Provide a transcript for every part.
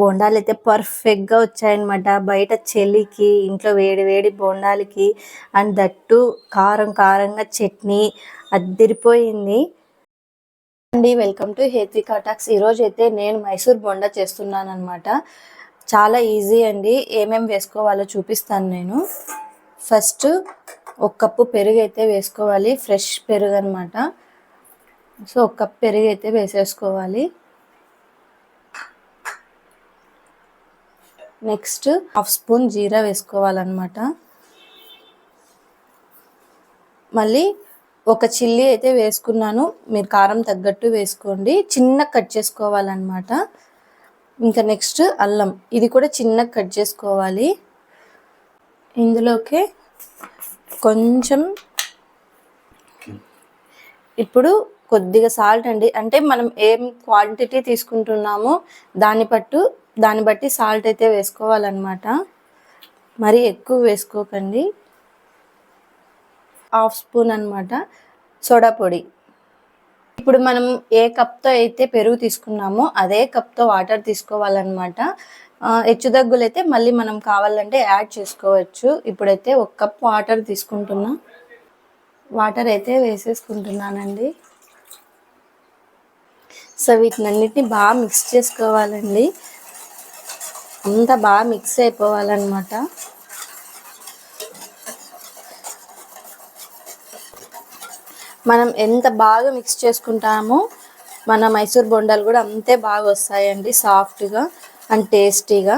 బోండాలు అయితే పర్ఫెక్ట్గా వచ్చాయన్నమాట. బయట చలికి ఇంట్లో వేడి వేడి బోండాలకి అండ్ దట్టు కారం కారంగా చట్నీ అద్దరిపోయింది. అండి వెల్కమ్ టు హేత్వికా టాక్స్ ఈరోజు అయితే నేను మైసూర్ బొండా చేస్తున్నాను అనమాట చాలా ఈజీ అండి. ఏమేమి వేసుకోవాలో చూపిస్తాను నేను. ఫస్ట్ ఒక కప్పు పెరుగు అయితే వేసుకోవాలి. ఫ్రెష్ పెరుగు అనమాట సో ఒక కప్ పెరుగు అయితే వేసేసుకోవాలి. నెక్స్ట్ హాఫ్ స్పూన్ జీరా వేసుకోవాలన్నమాట. మళ్ళీ ఒక చిల్లీ అయితే వేసుకున్నాను. మీరు కారం తగ్గట్టు వేసుకోండి. చిన్న కట్ చేసుకోవాలన్నమాట. ఇంకా నెక్స్ట్ అల్లం. ఇది కూడా చిన్న కట్ చేసుకోవాలి. ఇందులోకి కొంచెం ఇప్పుడు కొద్దిగా సాల్ట్ అండి. అంటే మనం ఏం క్వాంటిటీ తీసుకుంటున్నామో దాన్ని పట్టు దాన్ని బట్టి సాల్ట్ అయితే వేసుకోవాలన్నమాట. మరీ ఎక్కువ వేసుకోకండి. హాఫ్ స్పూన్ అనమాట సోడా పొడి. ఇప్పుడు మనం ఏ కప్తో అయితే పెరుగు తీసుకున్నామో అదే కప్తో వాటర్ తీసుకోవాలన్నమాట. హెచ్చుదగ్గులు అయితే మళ్ళీ మనం కావాలంటే యాడ్ చేసుకోవచ్చు. ఇప్పుడైతే ఒక కప్ వాటర్ తీసుకుంటున్నా. వాటర్ అయితే వేసేసుకుంటున్నానండి. సో వీటినన్నిటిని బాగా మిక్స్ చేసుకోవాలండి. అంతా బాగా మిక్స్ అయిపోవాలన్నమాట. మనం ఎంత బాగా మిక్స్ చేసుకుంటామో మన మైసూర్ బొండాలు కూడా అంతే బాగా వస్తాయండి సాఫ్ట్గా అండ్ టేస్టీగా.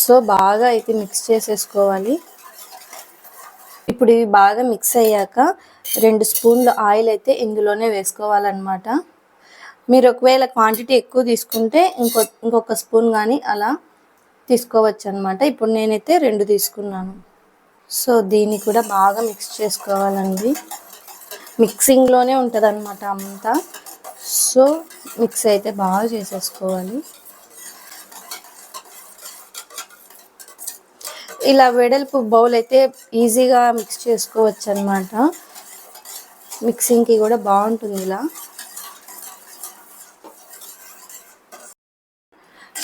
సో బాగా అయితే మిక్స్ చేసేసుకోవాలి. ఇప్పుడు ఇవి బాగా మిక్స్ అయ్యాక రెండు స్పూన్ల ఆయిల్ అయితే ఇందులోనే వేసుకోవాలన్నమాట. మీరు ఒకవేళ క్వాంటిటీ ఎక్కువ తీసుకుంటే ఇంకో ఇంకొక స్పూన్ కానీ అలా తీసుకోవచ్చు అనమాట ఇప్పుడు నేనైతే రెండు తీసుకున్నాను. సో దీన్ని కూడా బాగా మిక్స్ చేసుకోవాలండి. మిక్సింగ్లోనే ఉంటుంది అనమాట అంతా. సో మిక్స్ అయితే బాగా చేసేసుకోవాలి. ఇలా వెడల్పు బౌల్ అయితే ఈజీగా మిక్స్ చేసుకోవచ్చు అనమాట మిక్సింగ్కి కూడా బాగుంటుంది ఇలా.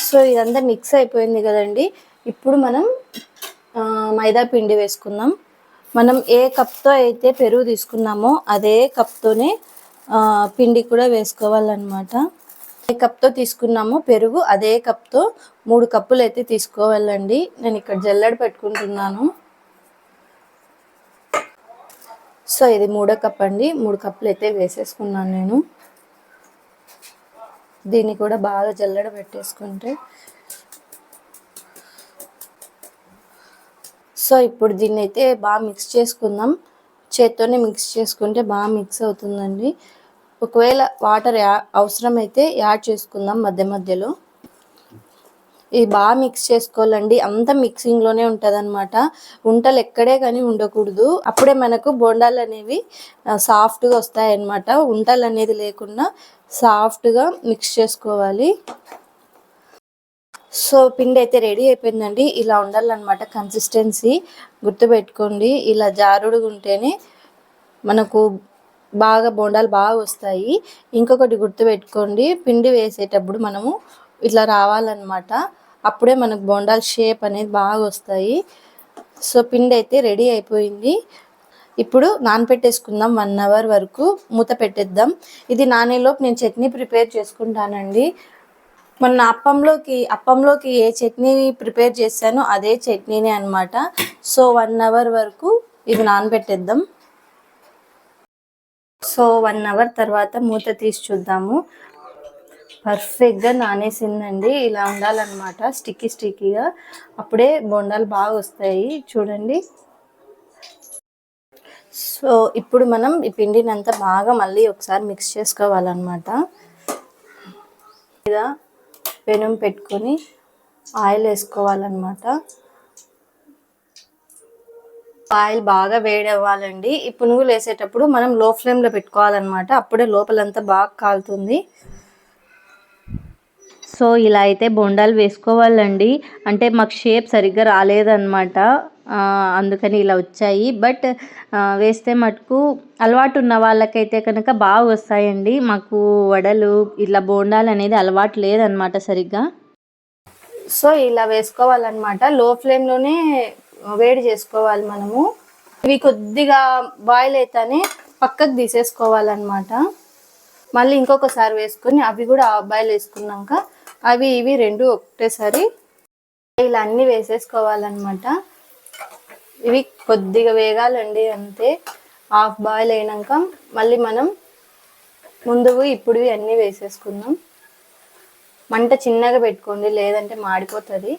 సో ఇదంతా మిక్స్ అయిపోయింది కదండి. ఇప్పుడు మనం మైదా పిండి వేసుకుందాం. మనం ఏ కప్తో అయితే పెరుగు తీసుకున్నామో అదే కప్తోనే పిండి కూడా వేసుకోవాలన్నమాట. ఏ కప్తో తీసుకున్నామో పెరుగు అదే కప్తో మూడు కప్పులు అయితే తీసుకోవాలండి. నేను ఇక్కడ జల్లెడ పెట్టుకుంటున్నాను. సో ఇది మూడో కప్ అండి. మూడు కప్పులు అయితే వేసేసుకున్నాను నేను. దీన్ని కూడా బాగా జల్లడ పెట్టేసుకుంటే. సో ఇప్పుడు దీన్ని అయితే బాగా మిక్స్ చేసుకుందాం. చేత్తోనే మిక్స్ చేసుకుంటే బాగా మిక్స్ అవుతుందండి. ఒకవేళ వాటర్ యా అవసరమైతే యాడ్ చేసుకుందాం మధ్య మధ్యలో. ఇది బాగా మిక్స్ చేసుకోవాలండి. అంత మిక్సింగ్లోనే ఉంటుంది అనమాట ఉంటలు ఎక్కడే కానీ ఉండకూడదు. అప్పుడే మనకు బోండాలు అనేవి సాఫ్ట్గా వస్తాయి అన్నమాట ఉంటలు అనేది లేకుండా సాఫ్ట్గా మిక్స్ చేసుకోవాలి. సో పిండి అయితే రెడీ అయిపోయిందండి. ఇలా ఉండాలన్నమాట కన్సిస్టెన్సీ గుర్తుపెట్టుకోండి. ఇలా జారుడుగా ఉంటేనే మనకు బాగా బోండాలు బాగా వస్తాయి. ఇంకొకటి గుర్తుపెట్టుకోండి. పిండి వేసేటప్పుడు మనము ఇట్లా రావాలన్నమాట. అప్పుడే మనకు బోండాల్ షేప్ అనేది బాగా వస్తాయి. సో పిండి అయితే రెడీ అయిపోయింది. ఇప్పుడు నానపెట్టేసుకుందాం వన్ అవర్ వరకు. మూత పెట్టేద్దాం. ఇది నానేలోపు నేను చట్నీ ప్రిపేర్ చేసుకుంటానండి. మొన్న అప్పంలోకి అప్పంలోకి ఏ చట్నీ ప్రిపేర్ చేశానో అదే చట్నీనే అనమాట సో వన్ అవర్ వరకు ఇది నానబెట్టేద్దాం సో వన్ అవర్ తర్వాత మూత తీసి చూద్దాము. పర్ఫెక్ట్గా నానేసిందండి. ఇలా ఉండాలన్నమాట. స్టిక్కీ స్టిక్కీగా. అప్పుడే బొండాలు బాగా వస్తాయి. చూడండి. సో ఇప్పుడు మనం ఈ పిండిని అంతా బాగా మళ్ళీ ఒకసారి మిక్స్ చేసుకోవాలన్నమాట. ఇలా పెనం పెట్టుకొని ఆయిల్ వేసుకోవాలన్నమాట. ఆయిల్ బాగా వేడి అవ్వాలండి ఈ పునుగులు వేసేటప్పుడు మనం లో ఫ్లేమ్లో పెట్టుకోవాలన్నమాట. అప్పుడే లోపలంతా బాగా కాలుతుంది. సో ఇలా అయితే బొండాలు వేసుకోవాలండి. అంటే మాకు షేప్ సరిగ్గా రాలేదన్నమాట. అందుకని ఇలా వచ్చాయి. బట్ వేస్తే మటుకు అలవాటు ఉన్న వాళ్ళకైతే కనుక బాగా వస్తాయండి. మాకు వడలు ఇట్లా బోండాలు అనేది అలవాటు లేదనమాట సరిగ్గా. సో ఇలా వేసుకోవాలన్నమాట. లో ఫ్లేమ్లోనే వేడి చేసుకోవాలి మనము. ఇవి కొద్దిగా బాయిల్ అయితేనే పక్కకు తీసేసుకోవాలన్నమాట. మళ్ళీ ఇంకొకసారి వేసుకొని అవి కూడా బాయిల్ వేసుకున్నాక అవి ఇవి రెండు ఒకటేసారి ఇలా అన్నీ వేసేసుకోవాలన్నమాట. ఇవి కొద్దిగా వేగాలండి అంతే. హాఫ్ బాయిల్ అయినాక మళ్ళీ మనం ముందువి ఇప్పుడు అన్నీ వేసేసుకుందాం. మంట చిన్నగా పెట్టుకోండి లేదంటే మాడిపోతుంది.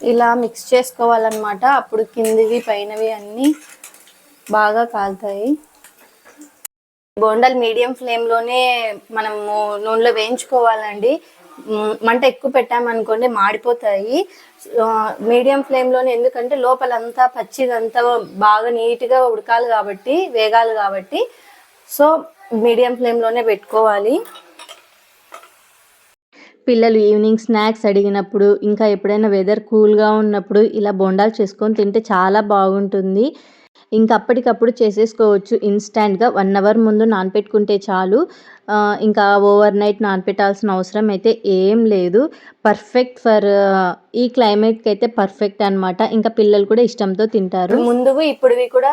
ఇలా మిక్స్ చేసుకోవాలన్నమాట. అప్పుడు కిందివి పైనవి అన్నీ బాగా కాలుతాయి. బోండాలు మీడియం ఫ్లేమ్లోనే మనము నూనెలో వేయించుకోవాలండి. మంట ఎక్కువ పెట్టామనుకోండి మాడిపోతాయి. మీడియం ఫ్లేమ్లోనే ఎందుకంటే లోపలంతా పచ్చిదంతా బాగా నీట్గా ఉడకాలి కాబట్టి వేగాలి కాబట్టి. సో మీడియం ఫ్లేమ్లోనే పెట్టుకోవాలి. పిల్లలు ఈవినింగ్ స్నాక్స్ అడిగినప్పుడు ఇంకా ఎప్పుడైనా వెదర్ కూల్గా ఉన్నప్పుడు ఇలా బొండాలు చేసుకొని తింటే చాలా బాగుంటుంది. ఇంకా అప్పటికప్పుడు చేసేసుకోవచ్చు ఇన్స్టాంట్గా. వన్ అవర్ ముందు నానపెట్టుకుంటే చాలు. ఇంకా ఓవర్ నైట్ నానపెట్టాల్సిన అవసరం అయితే ఏం లేదు. పర్ఫెక్ట్ ఫర్ ఈ క్లైమేట్కి అయితే పర్ఫెక్ట్ అన్నమాట. ఇంకా పిల్లలు కూడా ఇష్టంతో తింటారు. ముందువి ఇప్పుడువి కూడా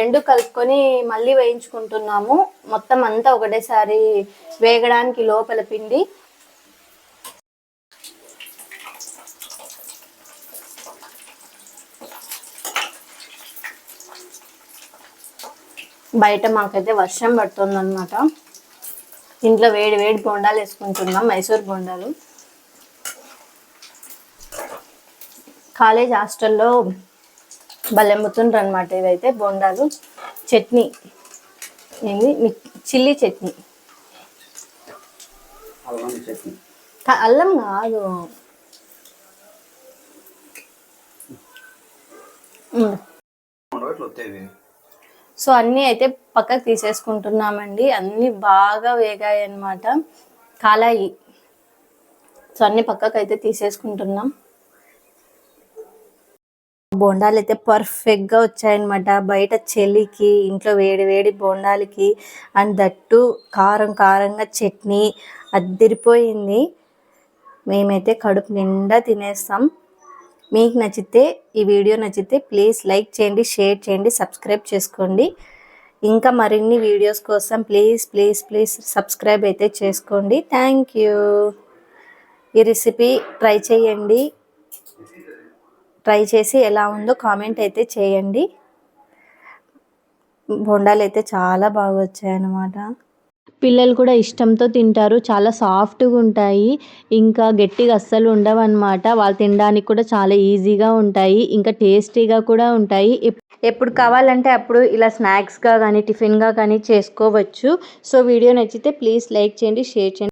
రెండు కలుపుకొని మళ్ళీ వేయించుకుంటున్నాము. మొత్తం అంతా ఒకటేసారి వేగడానికి లోపల పిండి. బయట మాకైతే వర్షం పడుతుంది అనమాట ఇంట్లో వేడి వేడి బొండాలు వేసుకుంటున్నాం మైసూర్ బొండాలు. కాలేజ్ హాస్టల్లో బలెమ్ముతుండ్రు అనమాట ఇవైతే బొండాలు. చట్నీ. ఏంది? చిల్లీ చట్నీ. అల్లం చట్నీ. క- అల్లం కాదు. ఉండవట్లు వస్తాయి సో అన్నీ అయితే పక్కకు తీసేసుకుంటున్నామండి. అన్నీ బాగా వేగాయి అనమాట కాలాయి. సో అన్నీ పక్కకు అయితే తీసేసుకుంటున్నాం. బోండాలు అయితే పర్ఫెక్ట్గా వచ్చాయన్నమాట. బయట చలికి ఇంట్లో వేడి వేడి బోండాలకి అండ్ దట్టు కారం కారంగా చట్నీ అద్దరిపోయింది. మేమైతే కడుపు నిండా తినేస్తాం. మీకు నచ్చితే ఈ వీడియో నచ్చితే ప్లీజ్ లైక్ చేయండి షేర్ చేయండి సబ్స్క్రైబ్ చేసుకోండి. ఇంకా మరిన్ని వీడియోస్ కోసం ప్లీజ్ ప్లీజ్ ప్లీజ్ సబ్స్క్రైబ్ అయితే చేసుకోండి. Thank you. ఈ రెసిపీ ట్రై చేయండి. ట్రై చేసి ఎలా ఉందో కామెంట్ అయితే చేయండి. బొండాలు అయితే చాలా బాగా వచ్చాయన్నమాట. పిల్లలు కూడా ఇష్టంతో తింటారు. చాలా సాఫ్ట్గా ఉంటాయి. ఇంకా గట్టిగా అస్సలు ఉండవు అనమాట వాళ్ళు తినడానికి కూడా చాలా ఈజీగా ఉంటాయి. ఇంకా టేస్టీగా కూడా ఉంటాయి. ఎప్పుడు కావాలంటే అప్పుడు ఇలా స్నాక్స్గా కానీ టిఫిన్గా కానీ చేసుకోవచ్చు. సో వీడియో నచ్చితే ప్లీజ్ లైక్ చేయండి షేర్ చేయండి.